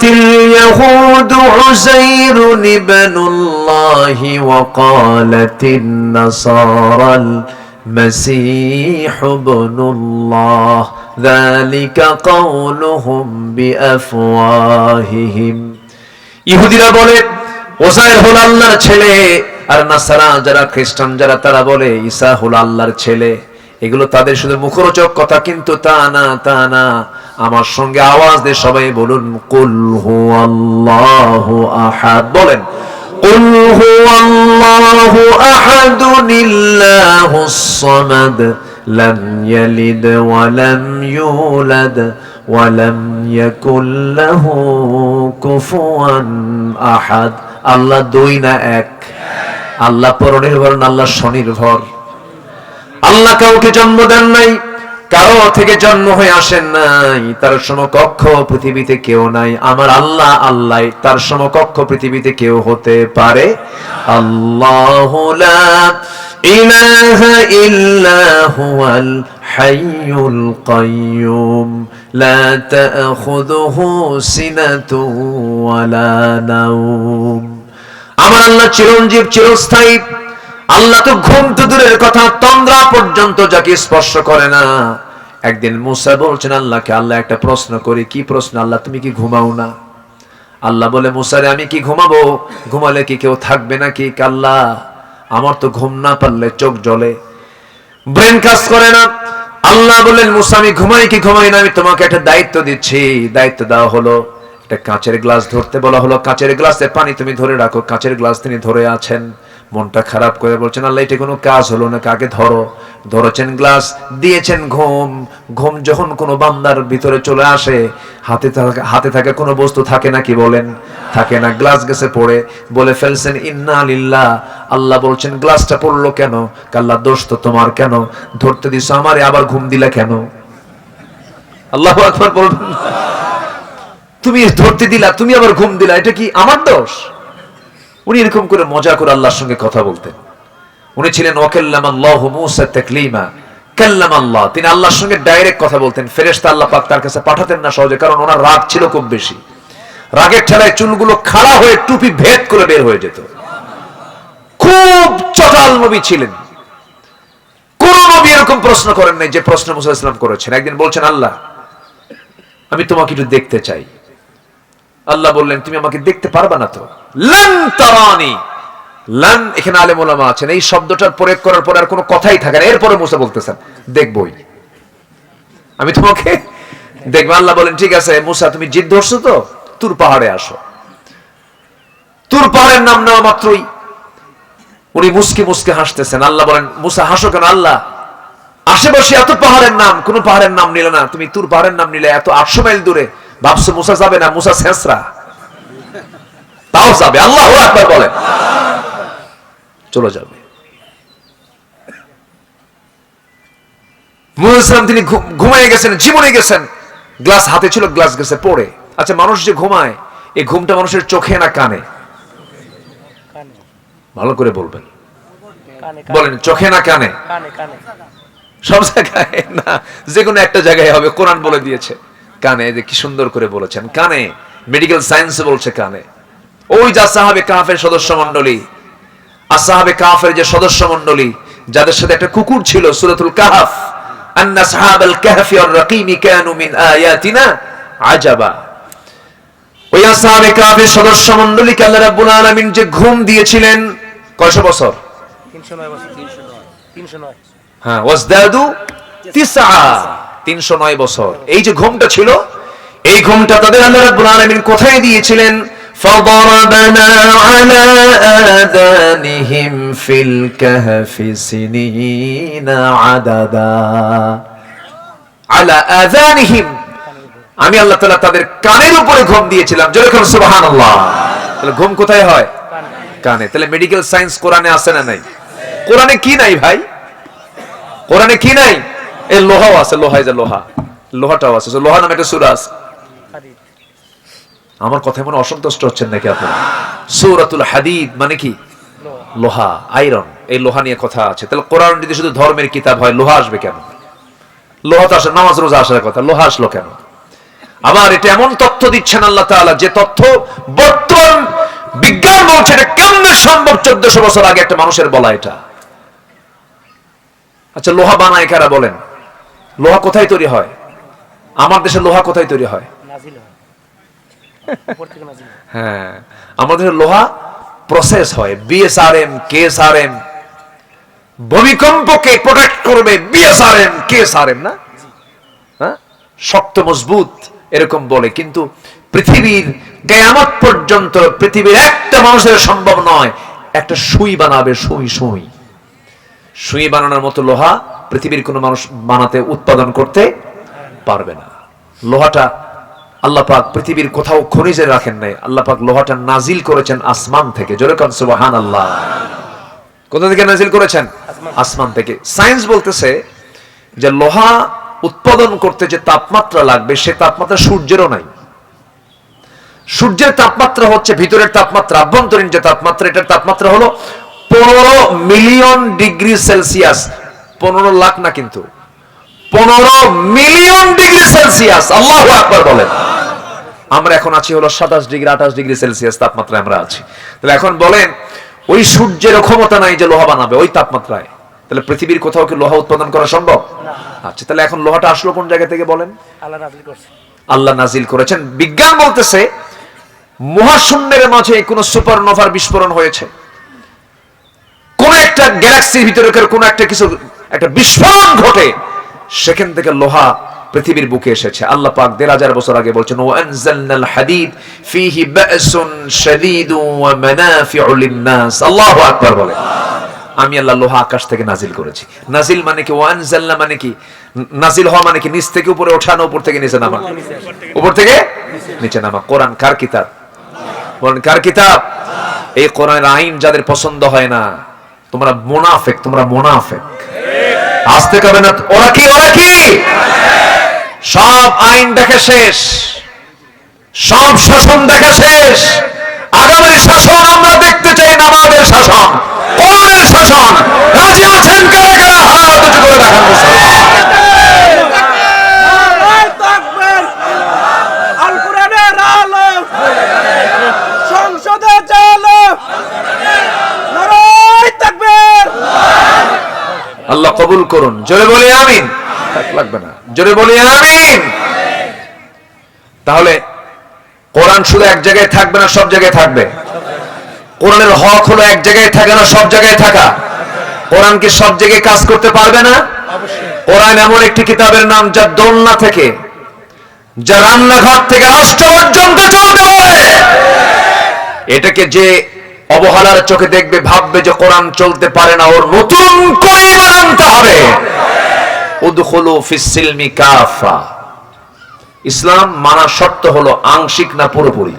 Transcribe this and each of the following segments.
قالت اليهود عزير ابن الله وقالت النصارى المسيح ابن الله ذلك قولهم بأفواههم ইহুদিরা বলে ওসাইর হল আল্লাহর ছেলে আর নাসারা যারা খ্রিস্টান যারা তারা বলে ঈসা হল আল্লাহর ছেলে এগুলো তাদের শুধু মুখরোচক কথা কিন্তু তা না তা না আমার সঙ্গে আওয়াজ দিয়ে সবাই বলুন কুল হু আল্লাহু আহাদ বলেন قل هو الله أحد الله الصمد لم يلد ولم يولد ولم يكن له كفوا أحد আল্লাহ দুই না এক আল্লাহ পরনির্ভর না আল্লাহ স্বনির্ভর আল্লাহ কাউকে জন্ম দেন নাই, কারও থেকে জন্ম হয়ে আসেন নাই, তার সমকক্ষ পৃথিবীতে কেউ নাই। আমার আল্লাহ আল্লাহ, তার সমকক্ষ পৃথিবীতে কেউ হতে পারে? আল্লাহ ইলাহা ইল্লা হাইয়ুল কাইয়ুম। লা তাখুযুহু সিনাতু ওয়ালা নাওম। আমার আল্লাহ চিরঞ্জীব, চিরস্থায়ী। আল্লাহ তো ঘুম তো দূরের কথা, তন্দ্রা পর্যন্ত যাকে স্পর্শ করে না। একদিন মুসা বলছেন, আল্লাহকে আল্লাহ একটা প্রশ্ন করি, কি প্রশ্ন? আল্লাহ, তুমি কি ঘুমাও না? আল্লাহ বলে মুসারে আমি কি ঘুমাবো? ঘুমালে কি কেউ থাকবে নাকি? কাল্লা, আমার তো ঘুম না পারলে চোখ জ্বলে। ব্রেন কাজ করে না। আল্লাহ বললেন, মুসা, আমি ঘুমাই কি ঘুমাই না? আমি তোমাকে একটা দায়িত্ব দিচ্ছি। দায়িত্ব দেওয়া হলো একটা কাঁচের গ্লাস ধরতে, বলা হলো, কাঁচের গ্লাসে পানি তুমি ধরে রাখো। কাঁচের গ্লাস তিনি ধরে আছেন। মনটা খারাপ করে বলছেন আল্লাহ, এটা কোনো কাজ হলো না, কাকে ধরো? ধরেছেন গ্লাস, দিয়েছেন ঘুম। ঘুম যখন কোনো বান্দার ভিতরে চলে আসে, হাতে থাকা হাতে থাকা কোনো বস্তু থাকে না কি বলেন? থাকে না, গ্লাস গেছে পড়ে। বলে ফেলছেন, ইন্না আলিল্লাহ আল্লাহ বলছেন, গ্লাসটা পড়ল কেন? কাল্লা, দোষ তো তোমার কেন? ধরতে দিস, আমারে আবার ঘুম দিলা কেন? আল্লাহ আকবার বলবেন। তুমি ধরতে দিলা, তুমি আবার ঘুম দিলা, এটা কি আমার দোষ? উনি এরকম করে মজা করে আল্লাহর সঙ্গে কথা বলতেন। উনি ছিলেন ওয়াকাল্লাম আল্লাহ তিনি আল্লাহর সঙ্গে ডাইরেক্ট কথা বলতেন। ফেরেশতা আল্লাহ পাক তার কাছে পাঠাতেন না সহজে, কারণ ওনার রাগ ছিল খুব বেশি। রাগের ঠেলায় চুলগুলো খাড়া হয়ে টুপি ভেদ করে বের হয়ে যেত। খুব চটাল নবী ছিলেন। কোন নবী এরকম প্রশ্ন করেন নাই যে প্রশ্ন মুসা ইসলাম করেছেন। একদিন বলছেন, আল্লাহ, আমি তোমাকে একটু দেখতে চাই। আল্লাহ বললেন, তুমি আমাকে দেখতে পারবা না তো? লান লান এখানে আলেম ওলামা আছেন। এই শব্দটার প্রয়োগ করার পরে আর কোনো কথাই থাকে না। এরপরে মুসা বলতেছেন দেখবই আমি তোমাকে দেখব। আল্লাহ বলেন, ঠিক আছে, মুসা, তুমি জিদ ধরছো তো? তুর পাহাড়ে আসো। তুর পাহাড়ের নাম নেওয়া মাত্রই। উনি মুসকে মুসকে হাসতেছেন। আল্লাহ বলেন, মুসা, হাসো কেন আল্লাহ? আশেপাশে এত পাহাড়ের নাম, কোন পাহাড়ের নাম নিলে না। তুমি তুর পাহাড়ের নাম নিলে এত আটশো মাইল দূরে ভাবছ মুসা যাবে না মুসা শেষরা। তাও যাবে আল্লাহ আকবার বলে। চলে যাবে। মুসালাম তিনি ঘু- ঘুমায় গেছেন জীবনে গেছেন। গ্লাস হাতে ছিল গ্লাস গেছে পড়ে। আচ্ছা মানুষ যে ঘুমায় এই ঘুমটা মানুষের চোখে না কানে? ভালো করে বলবেন। বলেন চোখে না কানে। সব জায়গায় না যে কোনো একটা জায়গায় হবে কোরআন বলে দিয়েছে। কানে যে কি সুন্দর করে বলেছেন কানে মেডিকেল সায়েন্স বলছে কানে। ওই যা সাহাবে কাফের সদস্য মন্ডলী আসাহাবে কাফের যে সদস্য মন্ডলী যাদের সাথে একটা কুকুর ছিল সূরাতুল কাহাফ আন্না সাহাবাল কাহফি ওয়ার রাকিমি কানু মিন আয়াতিনা আজাবা। ওই আসাহাবে কাফের সদস্য মন্ডলীকে আল্লাহ রাব্বুল আলামিন যে ঘুম দিয়েছিলেন কয়শো বছর? তিনশো নয় বছর তিনশো নয় তিনশো নয়। হ্যাঁ ওয়াজদাদু তিসআ। 309 বছর এই যে ঘুমটা ছিল এই ঘুমটা তাদের আল্লাহ রাব্বুল আলামিন কোথায় দিয়েছিলেন فضربنا على آذانهم في الكهف سنين عددا على آذانهم আমি আল্লাহ তাআলা তাদের কানের উপরে ঘুম দিয়েছিলাম যেরকম সুবহানাল্লাহ তাহলে ঘুম কোথায় হয় কানে কানে তাহলে মেডিকেল সায়েন্স কোরআনে আছে না নাই কোরআনে কি নাই ভাই কোরআনে কি নাই এই লোহাও আছে যে লোহা। লোহাটাও আছে। লোহা নামে একটা সুরা আছে। আমার কথায় মনে অসন্তুষ্ট হচ্ছেন নাকি আপনারা? সূরাতুল হাদিদ মানে কি? লোহা লোহা আয়রন। এই লোহা নিয়ে কথা আছে। তাহলে কোরআন যদি শুধু ধর্মের কিতাব হয় লোহা আসবে কেন? লোহা তো আসে নামাজ রোজা আসার কথা। লোহা আসলো কেন? আবার এটা এমন তথ্য দিচ্ছেন আল্লাহ তাআলা যে তথ্য বর্তমান বিজ্ঞান বলছে এটা কেমনে সম্ভব? চোদ্দশো বছর আগে একটা মানুষের বলা এটা। আচ্ছা লোহা বানায় কারা বলেন? লোহা কোথায় তৈরি হয়? আমার দেশে লোহা কোথায় তৈরি হয়? হয়। হ্যাঁ। আমাদের লোহা প্রসেস হয়। বিএসআরএম কেএসআরএম ভূমিকম্পকে প্রোটেক্ট করবে বিএসআরএম কেএসআরএম না? হ্যাঁ? শক্ত মজবুত এরকম বলে। কিন্তু পৃথিবীর কেয়ামত পর্যন্ত পৃথিবীর একটা মানুষের সম্ভব নয়। একটা সুই বানাবে সুই সুই। সুই বানানোর মতো লোহা পৃথিবীর কোনো মানুষ বানাতে, উৎপাদন করতে পারবে না। লোহাটা আল্লাহ পাক পৃথিবীর কোথাও খনিজে রাখেন নাই। আল্লাহ পাক লোহাটা নাজিল করেছেন আসমান থেকে। জোরে কান সুবহান আল্লাহ কোথা থেকে নাজিল করেছেন? আসমান থেকে। সায়েন্স বলতেছে যে লোহা উৎপাদন করতে যে তাপমাত্রা লাগবে, সে তাপমাত্রা সূর্যেরও নাই। সূর্যের তাপমাত্রা হচ্ছে ভিতরের তাপমাত্রা, আভ্যন্তরীণ যে তাপমাত্রা, এটার তাপমাত্রা হলো পনেরো মিলিয়ন ডিগ্রি সেলসিয়াস। পনেরো লাখ না কিন্তু। পনেরো মিলিয়ন ডিগ্রি সেলসিয়াস। আল্লাহ আকবার বলেন। আমরা এখন আছি হলো সাতাশ ডিগ্রি আঠাশ ডিগ্রি সেলসিয়াস তাপমাত্রায় আমরা আছি। তাহলে এখন বলেন ওই সূর্যের ক্ষমতা নাই যে লোহা বানাবে ওই তাপমাত্রায়। তাহলে পৃথিবীর কোথাও কি লোহা উৎপাদন করা সম্ভব? আচ্ছা তাহলে এখন লোহাটা আসলো কোন জায়গা থেকে বলেন? আল্লাহ নাজিল আল্লাহ নাজিল করেছেন। বিজ্ঞান বলতেছে মহাশূন্যের মাঝে কোন সুপারনোভার বিস্ফোরণ হয়েছে। কোন একটা গ্যালাক্সির ভিতরে কোন একটা কিছু একটা বিস্ফোরণ ঘটে। সেখান থেকে লোহা পৃথিবীর বুকে এসেছে। আল্লাহ পাক দেড় হাজার বছর আগে বলছেন ও আনজালনাল হাদিদ ফিহি বাসুন শাদীদু ওয়া মানাফিউ লিন-নাস। আল্লাহু আকবার বলে। আমি আল্লাহ লোহা আকাশ থেকে নাজিল করেছি। নাজিল মানে কি? ওয়ানজালনা মানে কি? নাজিল হওয়া মানে কি? নিচ থেকে উপরে ওঠানো, উপর থেকে নিচে নামা। উপর থেকে নিচে নামা। কোরআন কার কিতাব? বলেন কার কিতাব? এই কোরআনের আইন যাদের পছন্দ হয় না, তোমরা মোনাফেক তোমরা মোনাফেক। আসতে কবে না? ওরা কি ওরা কি? সব আইন দেখে শেষ। সব শাসন দেখে শেষ। আগামী শাসন আমরা দেখতে চাই নামাজের শাসন। কোরআনের শাসন। রাজি আছেন কারা কারা? হাত করে দেখান মুসলমান নারায় তাকবীর আল কোরআনের আলো সংসদে চালো নারায় তাকবীর আল্লাহ কবুল করুন। জোরে বলি আমিন। লাগবে না। জোরে বলি আমিন। তাহলে কোরআন শুধু এক জায়গায় থাকবে না সব জায়গায় থাকবে? কোরআনের হক হলো এক জায়গায় থাকে না সব জায়গায় থাকা? কোরআন কি সব জায়গায় কাজ করতে পারবে না? কোরআন এমন একটি কিতাবের নাম যা দোলনা থেকে যা রান্নাঘর থেকে রাষ্ট্র পর্যন্ত চলতে পারে। এটাকে যে অবহেলার চোখে দেখবে, ভাববে যে কোরআন চলতে পারে না, ওর নতুন করে আনতে হবে। ইসলাম মানার শর্ত হলো আংশিক না পুরোপুরি?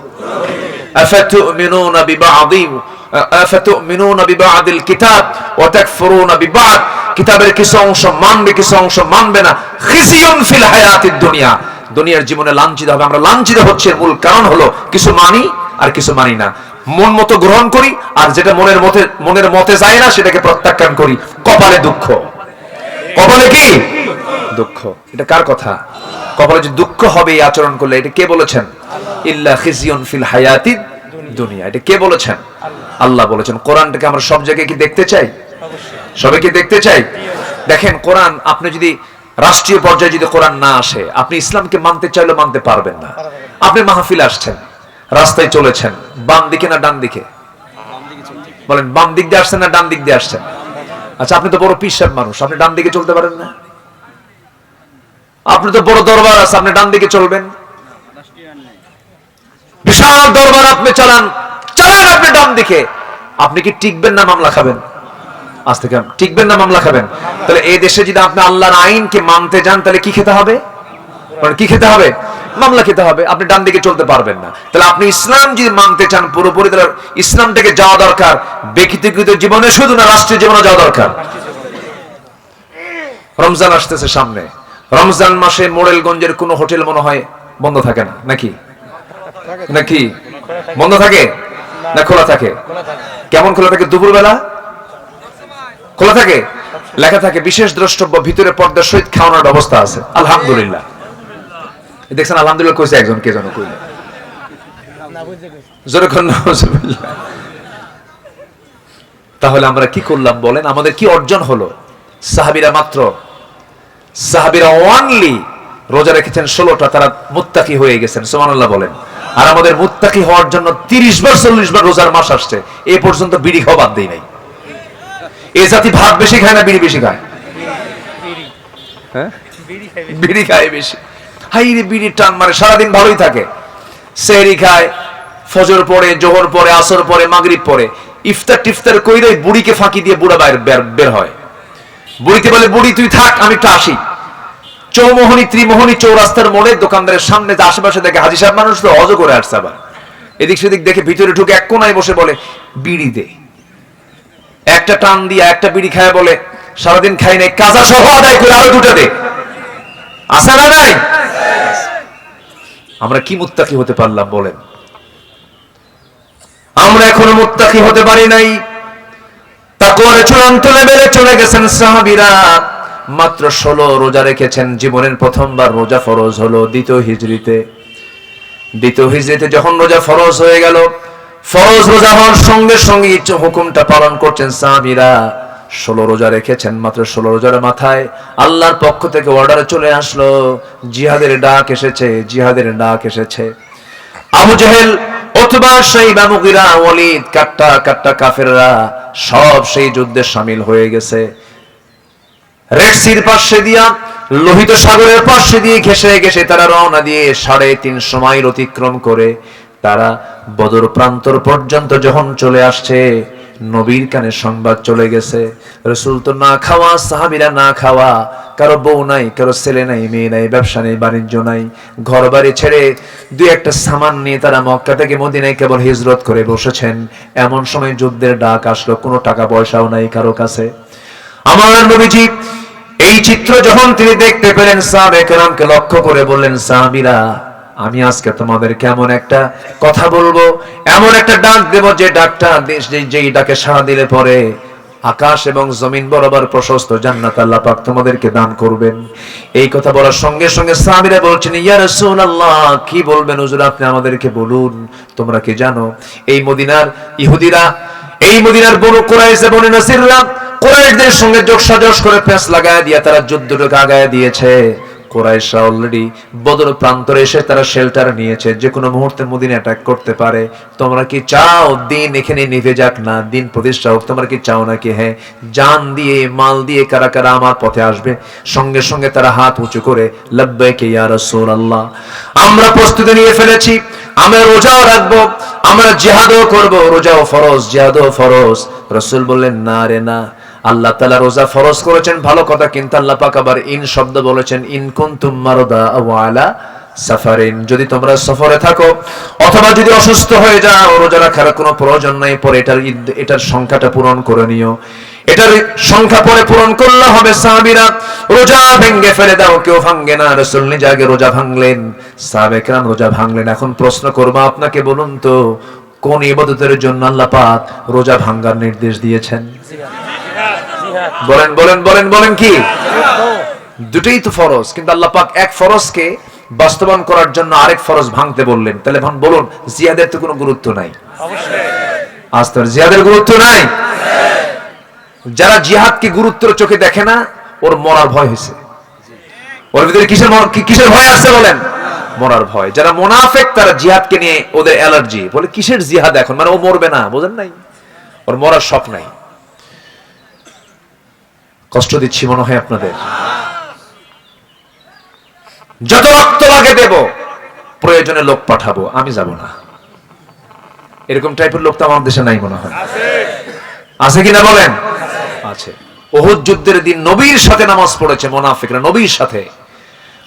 দুনিয়ার জীবনে লাঞ্ছিত হবে। আমরা লাঞ্ছিত হচ্ছে মূল কারণ হলো কিছু মানি আর কিছু মানি না। মন মতো গ্রহণ করি, আর যেটা মনের মতে মনের মতে যায় না, সেটাকে প্রত্যাখ্যান করি। কপালে দুঃখ। কপালে কি? দুঃখ। এটা কার কথা? কপালে যে দুঃখ হবে এই আচরণ করলে, এটা কে বলেছেন? ইল্লা খিজিয়ুন ফিল হায়াতিদ দুনিয়া। এটা কে বলেছেন? আল্লাহ বলেছেন। কোরআনটাকে আমরা সব জায়গায় কি দেখতে চাই? সবাই কি দেখতে চাই? দেখেন, কোরআন, আপনি যদি রাষ্ট্রীয় পর্যায়ে যদি কোরআন না আসে, আপনি ইসলামকে মানতে চাইলেও মানতে পারবেন না। আপনি মাহফিল আসছেন। রাস্তায় চলেছেন, বাম দিকে না ডান দিকে? বলেন, বাম দিক দিয়ে আসছেন না ডান দিক দিয়ে আসছেন? আচ্ছা আপনি তো বড় পিসাব মানুষ, আপনি ডান দিকে চলতে পারেন না? আপনি তো বড় দরবার আছে, আপনি ডান দিকে চলবেন? বিশাল দরবার আপনি চালান চালান আপনি ডান দিকে। আপনি কি টিকবেন না মামলা খাবেন? আজ থেকে টিকবেন না মামলা খাবেন। তাহলে এই দেশে যদি আপনি আল্লাহর আইনকে মানতে যান, তাহলে কি খেতে হবে? কি খেতে হবে? মামলা খেতে হবে, আপনি ডান দিকে চলতে পারবেন না। তাহলে আপনি ইসলাম যদি মানতে চান পুরোপুরি, তাহলে ইসলাম থেকে যাওয়া দরকার। ব্যক্তিগত জীবনে শুধু না, রাষ্ট্রীয় জীবনে যাওয়া দরকার। রমজান আসতেছে সামনে। রমজান মাসে মোড়েলগঞ্জের কোনো হোটেল মনে হয় বন্ধ থাকে না, নাকি? নাকি? বন্ধ থাকে? না, খোলা থাকে? কেমন খোলা থাকে? দুপুরবেলা? খোলা থাকে? লেখা থাকে, বিশেষ দ্রষ্টব্য, ভিতরে পর্দার সহিত খাওয়ানোর ব্যবস্থা আছে। আলহামদুলিল্লাহ। দেখছেন আলহামদুলিল্লাহ কইছে একজন কে যেন কইলে। তাহলে আমরা কি করলাম বলেন? আমাদের কি অর্জন হলো? সাহাবিরা মাত্র সাহাবিরা ওয়ানলি রোজা রেখেছেন ষোলোটা তারা মুত্তাকি হয়ে গেছেন সুবহানাল্লাহ বলেন। আর আমাদের মুত্তাকি হওয়ার জন্য তিরিশ বার চল্লিশ বার রোজার মাস আসছে। এ পর্যন্ত বিড়ি খাওয়া বাদ দেই নাই। এ জাতি ভাত বেশি খায় না বিড়ি বেশি খায়? হ্যাঁ? বিড়ি খায় বেশি। হাই রে বিড়ির টান মারে, সারাদিন ভালোই থাকে। সেহরি খায়, ফজর পরে জোহর পরে আসর পরে মাগরিব পরে ইফতার টিফতার কইরে বুড়িকে ফাঁকি দিয়ে বুড়া বাইর, বের- হয়। বুড়িতে বলে, বুড়ি, তুই থাক, আমি একটু আসি। চৌমোহনী, ত্রিমোহনী চৌরাস্তার মোড়ে দোকানদারের সামনে আশেপাশে দেখে হাজি সাহেব মানুষ, তো অজ করে আসছে আবার। এদিক সেদিক দেখে ভিতরে ঢুকে এক কোনায় বসে বলে, বিড়ি দে। একটা টান দিয়া একটা বিড়ি খায় বলে, সারাদিন খাই নাই কাজা সহ আদায় করে আরও দুটো দে। আসা না নাই? আমরা কি মুত্তাকি হতে পারলাম বলেন? আমরা এখনও মুত্তাকি হতে পারি নাই। তাকওয়ার চূড়ান্ত লেভেলে চলে গেছেন সাহাবীরা। মাত্র ষোলো রোজা রেখেছেন। জীবনের প্রথমবার রোজা ফরজ হলো দ্বিতীয় হিজরিতে দ্বিতীয় হিজরিতে যখন রোজা ফরজ হয়ে গেল, ফরজ রোজা হওয়ার সঙ্গে সঙ্গে হুকুমটা পালন করছেন সাহাবীরা। ষোলো রোজা রেখেছেন, মাত্র ষোলো রোজার মাথায় আল্লাহর পক্ষ থেকে অর্ডার চলে আসলো, জিহাদের ডাক এসেছে, জিহাদের ডাক এসেছে। আবু জেহেল অথবা সেই ওয়ালিদ, কাট্টা কাট্টা কাফেররা সব সেই যুদ্ধে সামিল হয়ে গেছে। রেড সির পাশে দিয়া, লোহিত সাগরের পাশে দিয়ে ঘেসে ঘেসে তারা রওনা দিয়ে সাড়ে তিনশো মাইল অতিক্রম করে, তারা বদর প্রান্তর পর্যন্ত যখন চলে আসছে নবীর কানে সংবাদ চলে গেছে। রসুল তো না খাওয়া, সাহাবিরা না খাওয়া। কারও বউ নাই, কারও ছেলে নাই, মেয়ে নাই, ব্যবসা নেই, বাণিজ্য নাই। ঘর বাড়ি ছেড়ে দুই একটা সামান নিয়ে তারা মক্কা থেকে মদিনায় কেবল হিজরত করে বসেছেন। এমন সময় যুদ্ধের ডাক আসলো, কোনো টাকা পয়সাও নাই কারও কাছে। আমার নবীজি, এই চিত্র যখন তিনি দেখতে পেলেন সাহাবে কেরামকে লক্ষ্য করে বললেন, সাহাবিরা আমি আজকে তোমাদের কেমন একটা কথা বলব, এমন একটা ডাক দেব যে ডাকটা যেই ডাকে সাড়া দিলে পরে আকাশ এবং জমিন বরাবর প্রশস্ত জান্নাত আল্লাহ পাক তোমাদেরকে দান করবেন। এই কথা বলার সঙ্গে সঙ্গে সাহাবীরা বলছেন, ইয়া রাসূলুল্লাহ, কি বলবেন হুজুর আপনি আমাদেরকে বলুন, তোমরা কি জানো? এই মদিনার ইহুদিরা, এই মদিনার বনু কুরাইশ এবং নাসিররা কোরাইশদের সঙ্গে যোগ সাজস করে পেঁচ লাগায় দিয়ে তারা যুদ্ধটাকে আগায় দিয়েছে। কোরাইশরা অলরেডি বদর প্রান্তরে এসে তারা শেল্টার নিয়েছে। যে কোনো মুহূর্তে মদিনা অ্যাটাক করতে পারে। তোমরা কি চাও দিন এখানে নিভে যাক? না, দিন প্রতিষ্ঠা হোক। তোমরা কি চাও নাকি? হ্যাঁ জান দিয়ে, মাল দিয়ে কারা কারা আমার পথে আসবে? সঙ্গে সঙ্গে তারা হাত উঁচু করে, লব্বাইকে ইয়া রাসূলুল্লাহ। আমরা প্রস্তুতি নিয়ে ফেলেছি। আমরা রোজাও রাখব। আমরা জিহাদও করব। রোজাও ফরজ, জিহাদও ফরজ। রসুল বললেন, না রে, না। আল্লাহ তাআলা রোজা ফরজ করেছেন, ভালো কথা, কিন্তু আল্লাহ পাক আবার ইন শব্দ বলেছেন, ইন আলা সাফারিন। যদি তোমরা সফরে থাকো, অথবা যদি অসুস্থ হয়ে যাও, রোজা রাখার কোনো প্রয়োজন নাই, পরে এটার এটার সংখ্যাটা পূরণ করে নিও। এটার সংখ্যা পরে পূরণ করলে হবে সাহাবীরা, রোজা ভেঙ্গে ফেলে দাও, কেউ ভাঙ্গে না, রসুল নিজে আগে রোজা ভাঙলেন। সাহাবেকরাম রোজা ভাঙলেন। এখন প্রশ্ন করব আপনাকে, বলুন তো, কোন ইবাদতের জন্য রোজা ভাঙ্গার নির্দেশ দিয়েছেন? বলেন বলেন বলেন বলেন কি? দুটোই তো ফরজ কিন্তু আল্লাহ পাক এক ফরজকে বাস্তবায়ন করার জন্য আরেক ফরজ ভাঙতে বললেন। তাহলে ভান বলুন জিয়াদের তো কোনো গুরুত্ব নাই। আজ তো আর জিহাদের গুরুত্ব নাই? যারা জিহাদকে গুরুত্বের চোখে দেখে না ওর মরার ভয় হয়েছে। ওর ভিতরে কিসের কিসের ভয় আছে বলেন? মরার ভয়। যারা মোনাফেক তারা জিহাদকে নিয়ে ওদের অ্যালার্জি। বলে কিসের জিহাদ এখন? মানে ও মরবে না বোঝেন নাই? ওর মরার শখ নাই। কষ্ট দিচ্ছি মনে হয় আপনাদের। যত রক্ত লাগে দেব, প্রয়োজনে লোক পাঠাবো, আমি যাব না। এরকম টাইপের লোক তো আমার দেশে নাই মনে হয়। আছে কিনা বলেন? আছে। ওহুদ যুদ্ধের দিন নবীর সাথে নামাজ পড়েছে মোনাফিকরা, নবীর সাথে।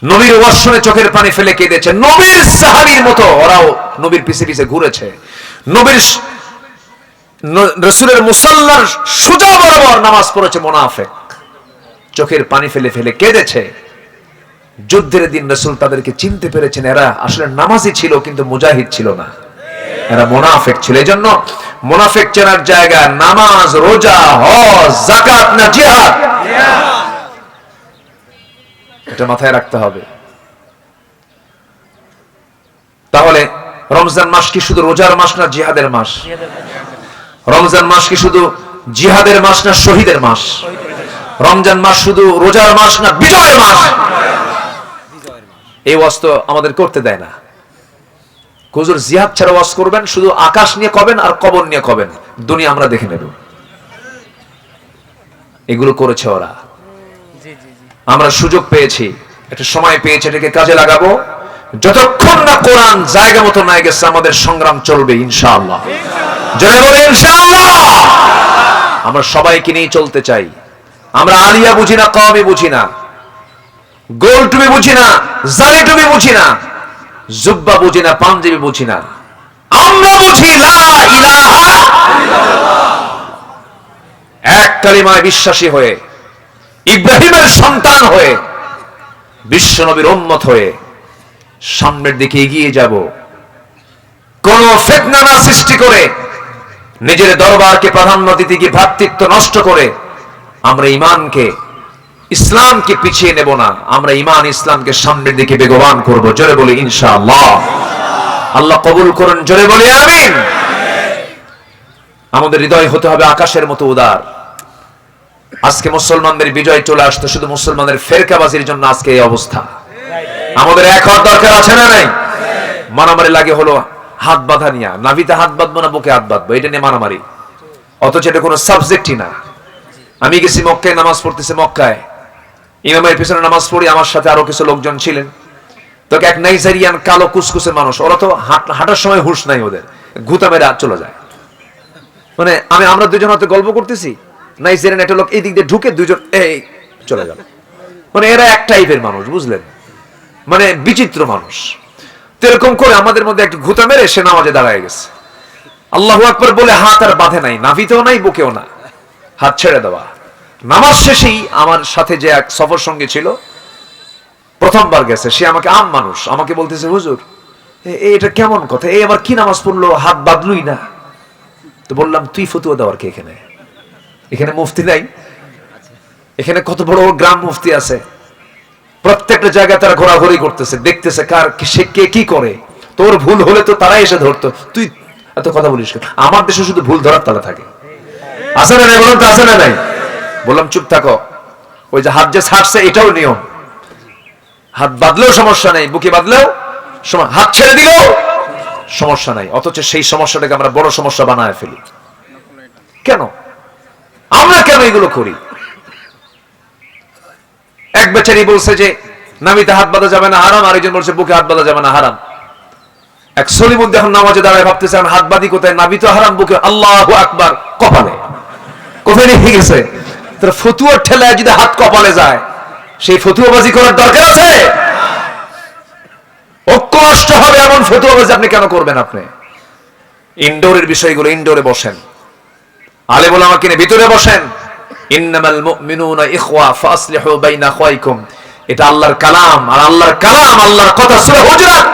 নবীর ওয়াসনে চোখের পানি ফেলে কেঁদেছে। নবীর সাহাবীর মতো ওরাও নবীর পিছে পিছে ঘুরেছে। নবীর রসুলের মুসাল্লার সোজা বরাবর নামাজ পড়েছে মোনাফেক। চোখের পানি ফেলে ফেলে কেঁদেছে। যুদ্ধের দিন রসুল তাদেরকে চিনতে পেরেছেন, এরা আসলে নামাজি ছিল কিন্তু মুজাহিদ ছিল না। এরা মোনাফেক ছিল। এই জন্য মোনাফেক চেনার জায়গা নামাজ, রোজা, হজ না জিহাদ। এটা মাথায় রাখতে হবে। তাহলে রমজান মাস কি শুধু রোজার মাস না জিহাদের মাস। রমজান মাস কি শুধু জিহাদের মাস না শহীদের মাস? রমজান মাস শুধু রোজার মাস না, বিজয়ের মাস। এই ওয়াজ তো আমাদের করতে দেয় না। হুজুর জিহাদ ছাড়া ওয়াজ করবেন, শুধু আকাশ নিয়ে কবেন আর কবর নিয়ে কবেন। দুনিয়া আমরা দেখে নেব। এগুলো করেছে ওরা। আমরা সুযোগ পেয়েছি। একটা সময় পেয়েছি, এটাকে কাজে লাগাবো। যতক্ষণ না কোরআন জায়গা মতো না গেছে, আমাদের সংগ্রাম চলবে, ইনশাআল্লাহ। জোরে বলে ইনশাআল্লাহ! আমরা সবাইকে নিয়ে চলতে চাই। আমরা আলিয়া বুঝি না কমই বুঝি না। গোল টুবি বুঝি না জালি টুবি বুঝি না, জুব্বা বুঝি না, পাঞ্জাবি বুঝি না। আমরা বুঝি এক কালিমায় বিশ্বাসী হয়ে, ইব্রাহিমের সন্তান হয়ে, বিশ্বনবীর উন্মত হয়ে, সামনের দিকে এগিয়ে যাব। কোন ফেতনা সৃষ্টি করে, নিজের দরবারকে প্রাধান্য দিতে গিয়ে ভ্রাতৃত্ব নষ্ট করে আমরা ইমানকে ইসলামকে পিছিয়ে নেব না। আমরা ইমান ইসলামকে সামনের দিকে বেগবান করব। জোরে বলি, ইনশাআল্লাহ। আল্লাহ কবুল করুন, জোরে বলি, আমিন। আমাদের হৃদয় হতে হবে আকাশের মতো উদার। আজকে মুসলমানদের বিজয় চলে আসতো শুধু মুসলমানদের ফেরকাবাজির জন্য আজকে এই অবস্থা। আমাদের এক হওয়ার দরকার আছে না নাই? মারামারি লাগে হলো হাত বাঁধা নিয়া। নাভিতে হাত বাঁধবো না, বুকে হাত বাঁধবো। এটা নিয়ে মারামারি। অথচ এটা কোনো সাবজেক্টই না। আমি গেছি মক্কায়, নামাজ পড়তেছে মক্কায়। ইমামের পিছনে নামাজ পড়ি, আমার সাথে আরও কিছু লোকজন ছিলেন। তোকে এক নাইজেরিয়ান কালো কুসকুসের মানুষ, ওরা তো হাঁটার সময় হুঁশ নাই ওদের, ঘুতা মেরে চলে যায়। মানে আমি, আমরা দুজন হয়তো গল্প করতেছি, নাইজেরিয়ান একটা লোক এই দিক দিয়ে ঢুকে দুজন এই চলে গেল। মানে এরা এক টাইপের মানুষ, বুঝলেন? মানে বিচিত্র মানুষ। তো এরকম করে আমাদের মধ্যে একটা ঘুতা মেরে সে নামাজে দাঁড়ায় গেছে। আল্লাহ আকবর বলে হাত আর বাঁধে নাই, নাভিতেও নাই, বুকেও না হাত ছেড়ে দেওয়া। নামাজ শেষেই আমার সাথে যে এক সফর সঙ্গে ছিল, প্রথমবার গেছে, সে আমাকে আম মানুষ, আমাকে বলতেছে, হুজুর, এ- এ- এটা কেমন কথা? এই আবার কি নামাজ পড়ল? হাত বাঁধলুই না। তো বললাম, তুই ফতুয়া দেওয়ার কে এখানে? এখানে মুফতি নাই। এখানে কত বড় গ্রাম মুফতি আছে। প্রত্যেকটা জায়গায় তারা ঘোরাঘুরি করতেছে, দেখতেছে কার, সে কে কি করে? তোর ভুল হলে তো তারাই এসে ধরতো। তুই, এত কথা বলিস আমার দেশে শুধু ভুল ধরার তালা থাকে। আছে না নাই বললাম তো আছে না নাই? বললাম, চুপ থাকো। ওই যে হাত যে ছাড়ছে, এটাও নিয়ম। হাত বাঁধলেও সমস্যা নেই, বুকে বাঁধলেও হাত ছেড়ে দিলেও সমস্যা নাই। অথচ সেই সমস্যাটাকে আমরা বড় সমস্যা বানায় ফেলি। কেন? আমরা কেন এগুলো করি? এক বেচারি বলছে যে, নামিতে হাত বাঁধা যাবে না, হারাম। আরেকজন বলছে, বুকে হাত বাঁধা যাবে না, হারাম। এক সলিমুদ্দি এখন নামাজে দাঁড়ায় ভাবতেছে, আমি হাত বাঁধি কোথায়? নাবি তো হারাম বুকে। আল্লাহ আকবার, কপালে। কোথায় রেখে গেছে। তার ফতুয়ার ঠেলায় যদি হাত কপালে যায়, সেই ফতুয়াবাজি করার দরকার আছে? হবে এমন ফতুয়াবাজি আপনি কেন করবেন আপনি? ইনডোরের বিষয়গুলো ইনডোরে বসেন। আলে বলে আমাকে ভিতরে বসেন। ইন্নামাল মুমিনুনা ইখওয়া ফাসলিহু বাইনা আখওয়াইকুম। এটা আল্লাহর কালাম, আর আল্লাহর কালাম, আল্লাহর কথা সূরা হুজুরাত।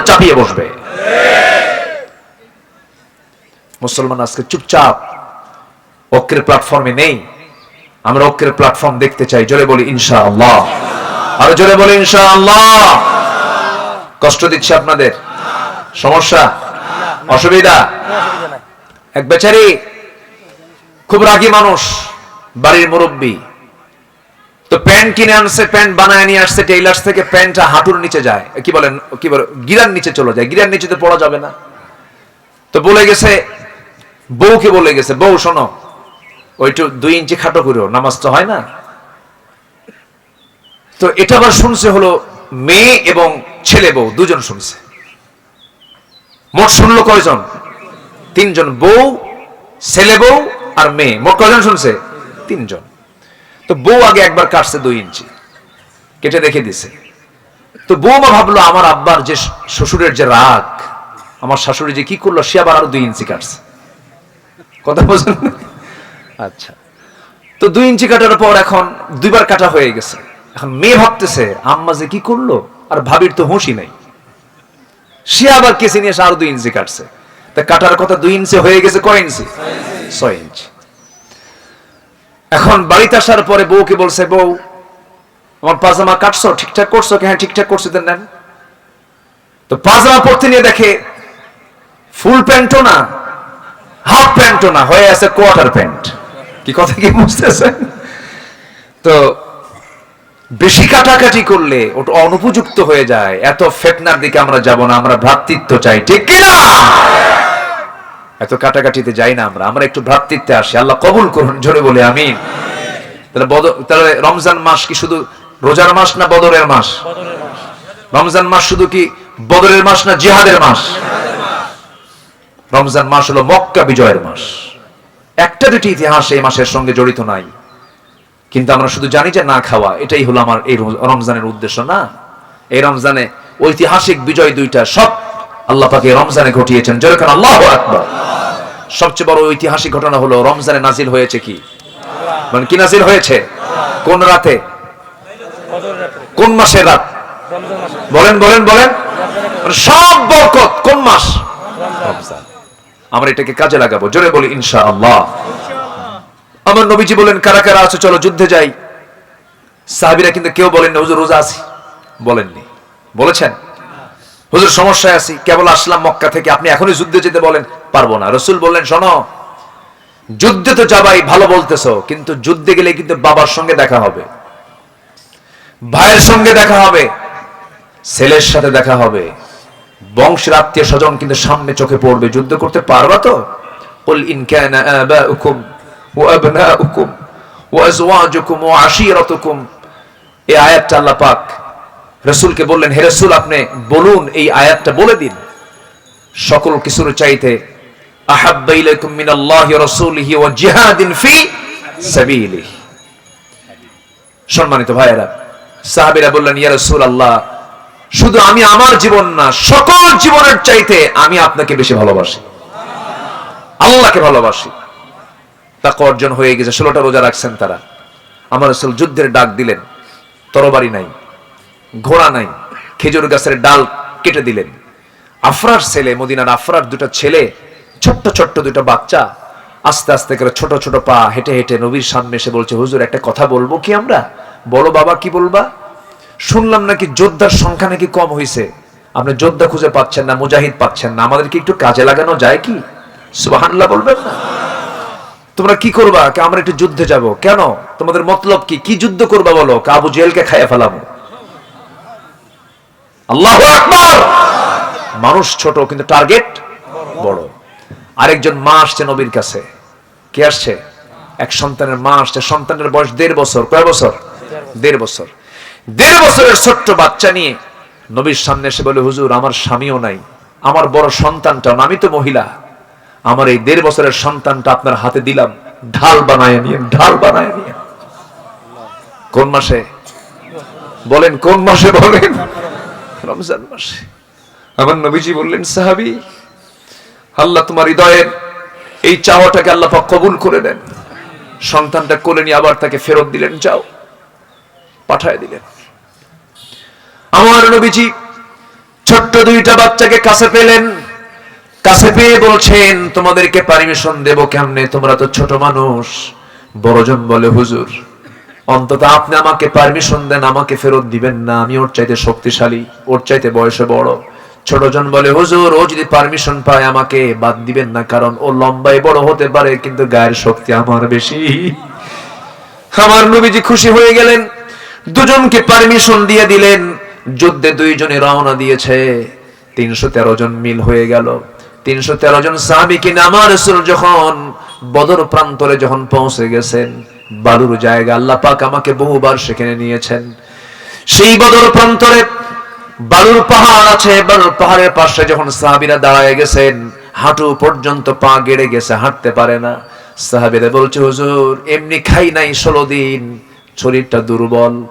চাপিয়ে বসবে। মুসলমান আজকে চুপচাপ প্ল্যাটফর্মে নেই। আমরা প্ল্যাটফর্ম দেখতে চাই। জোরে বলি, ইনশাআল্লাহ। আরও জোরে বলি, ইনশাআল্লাহ। কষ্ট দিচ্ছে আপনাদের। সমস্যা? অসুবিধা? এক বেচারি খুব রাগী মানুষ, বাড়ির মুরব্বী। তো প্যান্ট কিনে আনছে, প্যান্ট বানায় নিয়ে আসছে, টেইলার্স থেকে প্যান্টটা হাঁটুর নিচে যায়। কি বলেন, কি বলে, গিরার নিচে চলে যায়, গিরার নিচে তো পড়া যাবে না। তো বলে গেছে, বউকে বলে গেছে, বউ শোনো ওইটু দুই ইঞ্চি খাটো করো নামাজ তো হয় না। তো এটা আবার শুনছে হলো মেয়ে এবং ছেলে বউ, দুজন শুনছে। মোট শুনলো কয়জন? তিনজন বউ, ছেলে বউ আর মেয়ে। মোট কয়জন শুনছে? তিনজন। তো বউ আগে একবার কাটছে দুই ইঞ্চি। কেটে রেখে দিছে। তো বৌমা ভাবলো, আমার আব্বার যে শ্বশুরের যে রাগ, আমার শাশুড়ি যে কি করল, সে আবার আরও দুই ইঞ্চি কাটছে। কথা বলছেন আচ্ছা। তো দুই ইঞ্চি কাটার পর এখন দুইবার কাটা হয়ে গেছে। এখন মেয়ে ভাবতেছে, আম্মা যে কি করল? আর ভাবির তো হুঁশি নাই। সে আবার কেসে নিয়ে এসে আরও দুই ইঞ্চি কাটছে। তা কাটার কথা দুই ইঞ্চি হয়ে গেছে কয় ইঞ্চি? ছয় ইঞ্চি এখন বাড়িতে আসার পরে বউকে বলছে, বউ, আমার পাজামা কাটছো, ঠিকঠাক করছ? হ্যাঁ ঠিকঠাক করছ, দেন নেন তো পাজামা পরতে নিয়ে দেখে ফুল প্যান্টও না, হাফ প্যান্টও না, হয়ে আছে কোয়ার্টার প্যান্ট। কি কথা কি বুঝতেছেন? তো বেশি কাটাকাটি করলে ওটা অনুপযুক্ত হয়ে যায়, এত ফেতনার দিকে আমরা যাব না, আমরা ভ্রাতৃত্ব চাই, ঠিক কিনা? এত কাটাকাটিতে যাই না আমরা আমরা একটু ভ্রাতৃত্বে আসি। আল্লাহ কবুল করুন জোরে বলে আমিন। তাহলে বদর তাহলে রমজান মাস কি শুধু রোজার মাস না বদরের মাস? রমজান মাস শুধু কি বদরের মাস না জিহাদের মাস? রমজান মাস হলো মক্কা বিজয়ের মাস। একটা দুটি ইতিহাস এই মাসের সঙ্গে জড়িত নাই। কিন্তু আমরা শুধু জানি যে না খাওয়া এটাই হলো আমার এই রমজানের উদ্দেশ্য না? এই রমজানে ঐতিহাসিক বিজয় দুইটা সব আল্লাহ পাকে রমজানে ঘটিয়েছেন। যেরকম আল্লাহ আকবার। সবচেয়ে বড় ঐতিহাসিক ঘটনা হলো, রমজানে নাজিল হয়েছে কি? মানে কি নাজিল হয়েছে? কোন রাতে? কোন মাসের রাত? বলেন বলেন বলেন। মানে সব বরকত, কোন মাস? রমজান। আমরা এটাকে কাজে লাগাবো। জোরে বলি, ইনশাআল্লাহ। আমার নবীজি বলেন, কারা কারা আছে, চলো যুদ্ধে যাই। সাহাবীরা কিন্তু কেউ বলেন না হুজুর, রোজা আছি? বলেননি। বলেছেন? হুজুর, সমস্যায় আছি। কেবল আসলাম মক্কা থেকে। আপনি এখনই যুদ্ধে যেতে বলেন। পারবো না রসুল বললেন শোনো যুদ্ধে তো যাবাই ভালো বলতেছো কিন্তু যুদ্ধে গেলে কিন্তু বাবার সঙ্গে দেখা হবে ভাইয়ের সঙ্গে দেখা হবে ছেলের সাথে দেখা হবে বংশের আত্মীয় স্বজন কিন্তু সামনে চোখে পড়বে যুদ্ধ করতে পারবা তো قل إن كان آباؤكم وأبناؤكم وأزواجكم وعشيرتكم এই আয়াতটা আল্লাহ পাক রসুলকে বললেন হে রসুল আপনি বলুন এই আয়াতটা বলে দিন সকল কিছুর চাইতে আহাব্বা ইলাইকুম মিনাল্লাহি ওয়া রাসূলিহি ওয়া জিহাদিন ফি সম্মানিত ভাইয়েরা, সাহাবীরা বললেন, ইয়া রাসূলুল্লাহ, শুধু আমি আমার জীবন না, সকল জীবনের চাইতে আমি আপনাকে বেশি ভালোবাসি। আল্লাহকে ভালোবাসি। অর্জন হয়ে গেছে, ষোলোটা রোজা রাখছেন তারা। আমার যুদ্ধের ডাক দিলেন, তরবারি নাই, ঘোড়া নাই, খেজুর গাছের ডাল কেটে দিলেন। আফরার ছেলে, মদিনার আফরার দুটো ছেলে ছোট্ট ছোট্ট দুটো বাচ্চা আস্তে আস্তে করে ছোট ছোট পা হেঁটে হেঁটে নবীর সামনে এসে বলছে, হুজুর, একটা কথা বলব কি আমরা? বলো বাবা, কি বলবা? শুনলাম নাকি যোদ্ধার সংখ্যা নাকি কম হয়েছে আপনি যোদ্ধা খুঁজে পাচ্ছেন না, মুজাহিদ পাচ্ছেন না। আমাদেরকে একটু কাজে লাগানো যায় কি? সুবহানাল্লাহ বলবেন না? তোমরা কি করবা? আমরা একটু যুদ্ধে যাব। কেন? তোমাদের মতলব কি? কি যুদ্ধ করবা বলো? কে, আবু জেলকে খাইয়া ফেলাবো। আল্লাহ মানুষ ছোট, কিন্তু টার্গেট বড়। আরেকজন মা আসছে নবীর কাছে। কে আসছে? এক সন্তানের মা আসছে। সন্তানের বয়স দেড় বছর। কয় বছর? দেড় বছর। দেড় বছরের ছোট্ট বাচ্চা নিয়ে নবীর সামনে এসে বলে হুজুর আমার স্বামীও নাই। আমার বড় সন্তানটাও না, আমি তো মহিলা। আমার এই দেড় বছরের সন্তানটা আপনার হাতে দিলাম। ঢাল বানায় নিয়ে ঢাল বানায় নিয়ে। কোন মাসে? বলেন কোন মাসে বলেন? রমজান মাসে। আমার নবীজি বললেন সাহাবি আল্লাহ তোমার হৃদয়ের এই চাওয়াটাকে আল্লাহ কবুল করে দেন সন্তানটা কোলে নিয়ে আবার তাকে ফেরত দিলেন, যাও। পাঠায় দিলেন। আমার নবীজি ছোট্ট দুইটা বাচ্চাকে কাছে পেলেন। কাছে পেয়ে বলছেন, তোমাদেরকে পারমিশন দেব কেমনে? তোমরা তো ছোট মানুষ। বড়জন বলে, হুজুর, অন্তত আপনি আমাকে পারমিশন দেন, আমাকে ফেরত দিবেন না। আমি ওর চাইতে শক্তিশালী, ওর চাইতে বয়সে বড়। ছোটজন বলে, হুজুর, ও যদি পারমিশন পায় আমাকে, বাদ দিবেন না, কারণ ও লম্বায় বড় হতে পারে, কিন্তু গায়ের শক্তি আমার বেশি। আমার নবীজি খুশি হয়ে গেলেন। দুজনকে পারমিশন দিয়ে দিলেন। যুদ্ধে দুইজনে রওনা দিয়েছে। তিনশো তেরো জন মিল হয়ে গেল। তিনশো তেরো জন সাহাবিকে আমার রসুল যখন বদর প্রান্তরে যখন পৌঁছে গেছেন বালুর জায়গা আল্লাহ পাক আমাকে বহুবার সেখানে নিয়েছেন। সেই বদর প্রান্তরে বালুর পাহাড় আছে, বালুর পাহাড়ের পাশে যখন সাহাবিরা দাঁড়ায় গেছেন, হাঁটু পর্যন্ত পা গেড়ে গেছে, হাঁটতে পারে না। সাহাবিরা বলছে, হুজুর, এমনি খাই নাই ষোলো দিন, শরীরটা দুর্বল।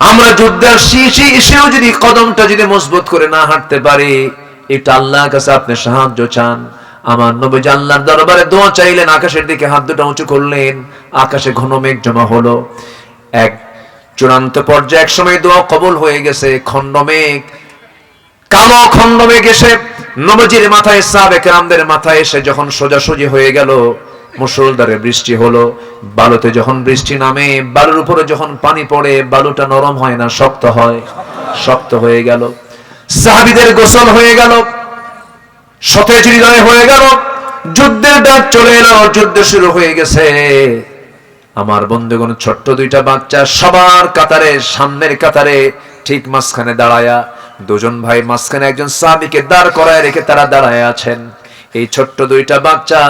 আমরা যুদ্ধে আসছি সেই এসেও যদি, কদমটা যদি মজবুত করে না হাঁটতে পারে, এটা আল্লাহর কাছে আপনি সাহায্য চান। আমার নবী আল্লাহর দরবারে দোয়া চাইলেন, আকাশের দিকে হাত দুটা উঁচু করলেন, আকাশে ঘন মেঘ জমা হলো। এক চূড়ান্ত পর্যায়ে এক সময় দোয়া কবল হয়ে গেছে খণ্ড মেঘ কালো খণ্ড মেঘ এসে নবজির মাথায় সাবেক রামদের মাথায় এসে যখন সোজাসুজি হয়ে গেল মুসলধারে বৃষ্টি হলো। বালুতে যখন বৃষ্টি নামে, বালুর উপরে যখন পানি পড়ে, বালুটা নরম হয় না, শক্ত হয়, শক্ত হয়ে গেল। সাহাবিদের গোসল হয়ে গেল, সতেজ হৃদয় হয়ে গেল, যুদ্ধের ডাক চলে এলো, যুদ্ধ শুরু হয়ে গেছে। আমার বন্ধুগণ, ছোট্ট দুইটা বাচ্চা সবার কাতারে, সামনের কাতারে, ঠিক মাঝখানে দাঁড়ায়া। দুজন ভাই মাঝখানে একজন সাহাবিকে দাঁড় করায় রেখে তারা দাঁড়ায় আছেন। এই ছোট্ট দুইটা বাচ্চা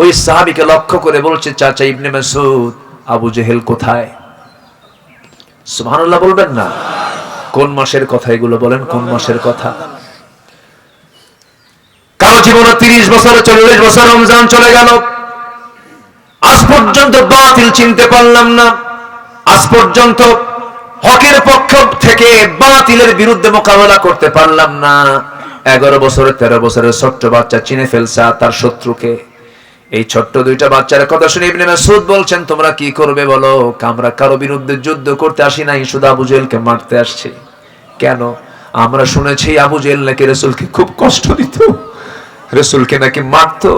ওই সাহাবিকে লক্ষ্য করে বলছে, চাচা ইবনে মাসুদ আবু জেহেল কোথায়? বলবেন না। কোন মাসের কথা এগুলো বলেন? কোন মাসের কথা? কারও জীবনে তিরিশ বছর, চল্লিশ বছর রমজান চলে গেল। পর্যন্ত বাতিল চিনতে পারলাম না। আজ পর্যন্ত হকের পক্ষ থেকে বাতিলের বিরুদ্ধে মোকাবেলা করতে পারলাম না। এগারো বছরের তেরো বছরের ছোট্ট বাচ্চা চিনে ফেলছে তার শত্রুকে। এই ছোট্ট দুইটা বাচ্চার কথা শুনে ইবনে মাসউদ বলছেন, তোমরা কি করবে বলো? আমরা কারও বিরুদ্ধে যুদ্ধ করতে আসি নাই, শুধু আবু জেলকে মারতে আসছি। কেন? আমরা শুনেছি আবু জেল নাকি রসুলকে খুব কষ্ট দিত। রসুলকে নাকি মারতো,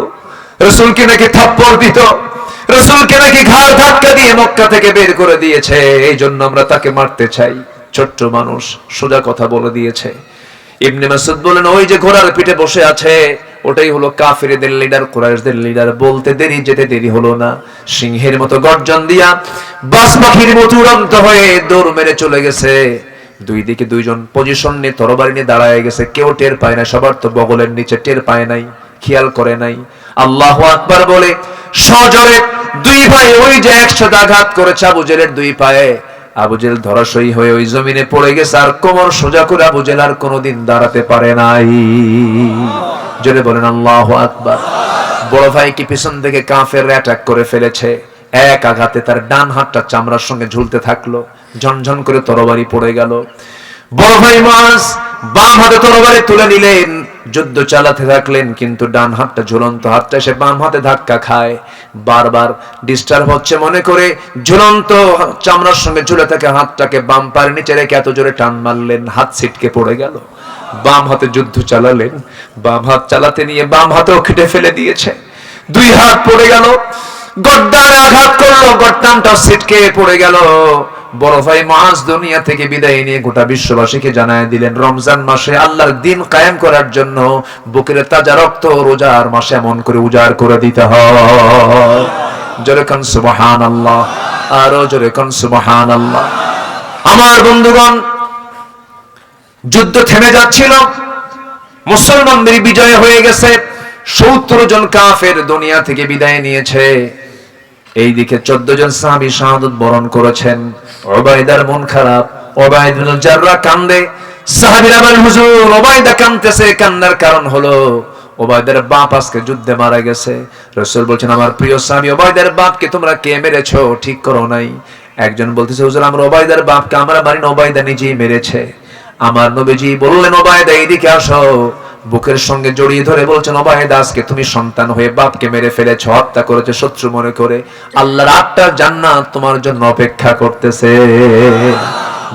রসুলকে নাকি থাপ্পড় দিত। রসুলকে নাকি ঘাড় ধাক্কা দিয়ে মক্কা থেকে বের করে দিয়েছে। এই জন্য আমরা তাকে মারতে চাই। ছোট্ট মানুষ সোজা কথা বলে দিয়েছে। ইবনে মাসুদ বলেন, ওই যে ঘোড়ার পিঠে বসে আছে, ওটাই হলো কাফিরদের লিডার কুরাইশদের লিডার বলতে দেরি, যেতে দেরি হলো না। সিংহের মতো গর্জন দিয়া বাস পাখির মতো উড়ন্ত হয়ে দৌড় মেরে চলে গেছে। দুই দিকে দুইজন পজিশন নিয়ে, তরবারি নিয়ে দাঁড়ায় গেছে। কেউ টের পায় না সবার তো বগলের নিচে টের পায় নাই, খেয়াল করে নাই। আল্লাহ আকবার বলে, সজরে দুই ভাই ওই যে একসাথে আঘাত করেছে আবু জেলের দুই পায়ে। আবু জেল ধরাশয়ী হয়ে ওই জমিনে পড়ে গেছে, আর কোমর সোজা করে আবু জেল আর কোনোদিন দাঁড়াতে পারে নাই। জোরে বলেন, আল্লাহ আকবার। বড় ভাই কি পিছন থেকে কাফের অ্যাটাক করে ফেলেছে? এক আঘাতে তার ডান হাতটা চামড়ার সঙ্গে ঝুলতে থাকল, ঝনঝন করে তরবারি পড়ে গেল। বড় ভাই মাস বাম হাতে তরবারি তুলে নিলেন। যুদ্ধ চালাতে থাকলেন, কিন্তু ডান হাতটা ঝুলন্ত হাতটা সে বাম হাতে ধাক্কা খায়। বারবার ডিস্টার্ব হচ্ছে মনে করে, ঝুলন্ত চামড়ার সঙ্গে ঝুলে থাকে হাতটাকে বাম পায়ের নিচে রেখে এত জোরে টান মারলেন, হাত ছিটকে পড়ে গেল। বাম হাতে যুদ্ধ চালালেন, বাম হাত চালাতে নিয়ে বাম হাতেও খেটে ফেলে দিয়েছে। দুই হাত পড়ে গেল গড্ডারে আঘাত করল গড্ডানটাও ছিটকে পড়ে গেল। বড় ভাই মাস দুনিয়া থেকে বিদায় নিয়ে গোটা বিশ্ববাসীকে জানায় দিলেন, রমজান মাসে আল্লাহর দিন কায়েম করার জন্য বুকের তাজা রক্ত রোজার মাসে এমন করে উজাড় করে দিতে হয়। জোরে সুবহান আল্লাহ আরও জোরে সুবহান আল্লাহ আমার বন্ধুগণ, যুদ্ধ থেমে যাচ্ছিল, মুসলমানদের বিজয় হয়ে গেছে, সত্তর জন কাফের দুনিয়া থেকে বিদায় নিয়েছে। এইদিকে চোদ্দ জন সাহাবি শাহাদত বরণ করেছেন। ওবায়দার মন খারাপ, ওবায়দুল জাররা কান্দে। হুজুর, ওবায়দা কান্দতেছে কান্নার কারণ হলো, ওবায়দার বাপ আজকে যুদ্ধে মারা গেছে। রাসূল বলছেন, আমার প্রিয় স্বামী, ওবায়দার বাপকে তোমরা কে মেরেছো? ঠিক করো নাই। একজন বলতেছে, হুজুর, আমরা ওবায়দার বাপকে আমরা মারি ওবায়দা নিজেই মেরেছে। আমার নবীজি বললেন, ওবায়দা, এইদিকে আসো। বুকের সঙ্গে জড়িয়ে ধরে বলছেন অবায়দ আজকে তুমি সন্তান হয়ে বাপকে মেরে ফেলেছ, হত্যা করেছে, শত্রু মনে করে। আল্লাহর আটটা জান্নাত তোমার জন্য অপেক্ষা করতেছে।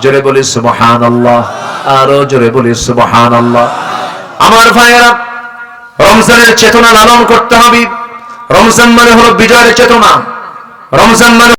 জোরে বলি সুবহান আল্লাহ আরও জোরে বলি সুবহান আল্লাহ আমার ভাইয়েরা, রমজানের চেতনা লালন করতে হবে। রমজান মানে হলো বিজয়ের চেতনা। রমজান মানে